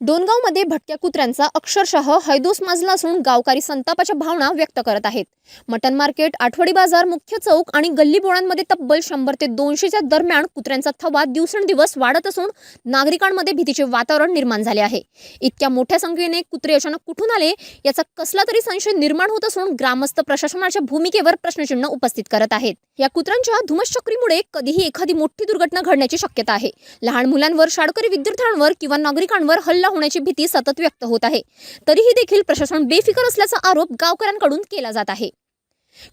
डोनगावमध्ये भटक्या कुत्र्यांचा अक्षरशः हैदोस माजला असून गावकरी संतापाच्या भावना व्यक्त करत आहेत. मटन मार्केट आठवडी बाजार मुख्य चौक आणि गल्लीबोळांमध्ये तब्बल शंभर ते दोनशेच्या दरम्यान कुत्र्यांचा थवा दिवसेंदिवस वाढत असून नागरिकांमध्ये भीतीचे वातावरण निर्माण झाले आहे. इतक्या मोठ्या संख्येने कुत्रे अचानक कुठून आले याचा कसला तरी संशय निर्माण होत असून ग्रामस्थ प्रशासनाच्या भूमिकेवर प्रश्नचिन्ह उपस्थित करत आहेत. या कुत्र्यांच्या धुमश्चक्रीमुळे कधीही एखादी मोठी दुर्घटना घडण्याची शक्यता आहे. लहान मुलांवर शाळकरी विद्यार्थ्यांवर किंवा नागरिकांवर हल्ला होण्याची भीती सतत व्यक्त होत आहे. तरीही देखील प्रशासन बेफिकर असल्याचा आरोप गावकऱ्यांकडून केला जात आहे.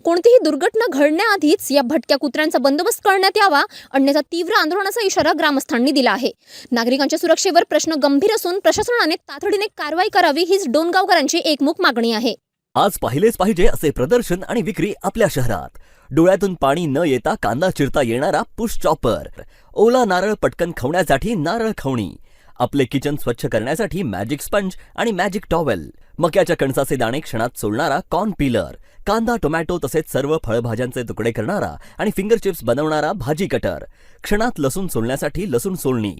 कोणतीही दुर्घटना घडण्याआधीच या भटक्या कुत्र्यांचा बंदोबस्त करण्यात यावा अन्यथा तीव्र आंदोलनाचा इशारा ग्रामस्थांनी दिला आहे. नागरिकांच्या सुरक्षेवर प्रश्न गंभीर असून प्रशासनाने तातडीने कारवाई करावी हीच डोनगावकरांची एकमुख मागणी आहे. आज पाहिलेच पाहिजे असे प्रदर्शन आणि विक्री आपल्या शहरात. डोळ्यातून पाणी न येता कांदा चिरता येणारा पुश चॉपर. ओला नारळ पटकन खवण्यासाठी नारळ खवणी. आपले किचन स्वच्छ करण्यासाठी मॅजिक स्पंज आणि मॅजिक टॉवेल मक्याच्या कणसाचे दाणे क्षणात सोलणारा कॉर्न पिलर कांदा टोमॅटो तसेच सर्व फळभाज्यांचे तुकडे करणारा आणि फिंगर चिप्स बनवणारा भाजी कटर क्षणात लसूण सोलण्यासाठी लसूण सोलणी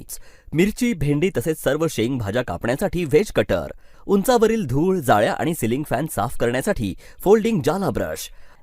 मिरची भेंडी तसेच सर्व शेंग भाज्या कापण्यासाठी व्हेज कटर उंचावरील धूळ जाळ्या आणि सिलिंग फॅन साफ करण्यासाठी फोल्डिंग जाला ब्रश